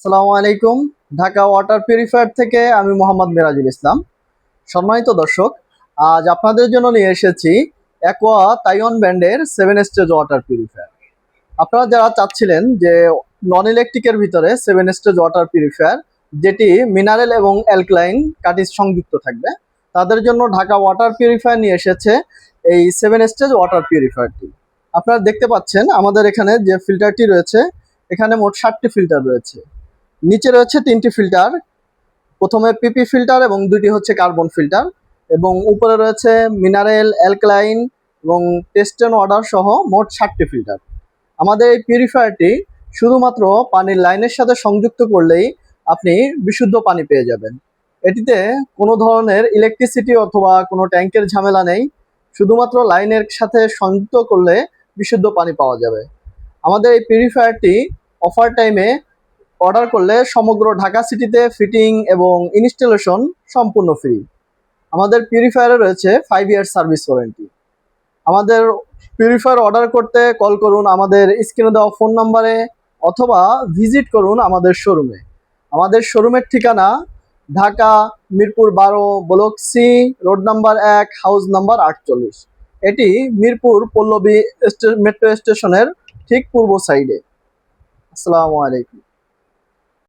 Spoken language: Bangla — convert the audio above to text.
আসসালামু আলাইকুম, ঢাকা ওয়াটার পিউরিফায়ার থেকে আমি মোহাম্মদ মিরাজুল ইসলাম। সম্মানিত দর্শক, আজ আপনাদের জন্য নিয়ে এসেছি অ্যাকোয়া তাইওয়ান ব্র্যান্ডের সেভেন স্টেজ ওয়াটার পিউরিফায়ার আপনারা যারা চাচ্ছিলেন যে নন ইলেকট্রিকের ভিতরে সেভেন স্টেজ ওয়াটার পিউরিফায়ার যেটি মিনারেল এবং অ্যালক্লাইন কাটিস সংযুক্ত থাকবে, তাদের জন্য ঢাকা ওয়াটার পিউরিফায়ার নিয়ে এসেছে এই সেভেন স্টেজ ওয়াটার পিউরিফায়ারটি আপনারা দেখতে পাচ্ছেন আমাদের এখানে যে ফিল্টারটি রয়েছে, এখানে মোট ষাটটি ফিল্টার রয়েছে। নিচে রয়েছে তিনটি ফিল্টার। প্রথমে পিপি ফিল্টার এবং দুটি হচ্ছে কার্বন ফিল্টার এবং উপরে রয়েছে মিনারেল, অ্যালকালাইন এবং টেস্টেন ওয়াটার সহ মোট ষাটটি ফিল্টার। আমাদের এই পিউরিফায়ারটি শুধুমাত্র পানির লাইনের সাথে সংযুক্ত করলেই আপনি বিশুদ্ধ পানি পেয়ে যাবেন। এটিতে কোনো ধরনের ইলেকট্রিসিটি অথবা কোনো ট্যাঙ্কের ঝামেলা নেই, শুধুমাত্র লাইনের সাথে সংযুক্ত করলে বিশুদ্ধ পানি পাওয়া যাবে। আমাদের এই পিউরিফায়ারটি অফার টাইমে অর্ডার করলে সমগ্র ঢাকা সিটিতে ফিটিং এবং ইনস্টলেশন সম্পূর্ণ ফ্রি। আমাদের পিউরিফায়ারে রয়েছে ফাইভ ইয়ার সার্ভিস ওয়ারেন্টি আমাদের পিউরিফায়ার অর্ডার করতে কল করুন আমাদের স্ক্রিনে দেওয়া ফোন নাম্বারে অথবা ভিজিট করুন আমাদের শোরুমে আমাদের শোরুমের ঠিকানা ঢাকা মিরপুর বারো ব্লক সি রোড নাম্বার এক হাউস নাম্বার আটচল্লিশ। এটি মিরপুর পল্লবী মেট্রো স্টেশনের ঠিক পূর্ব সাইডে আসসালামু আলাইকুম।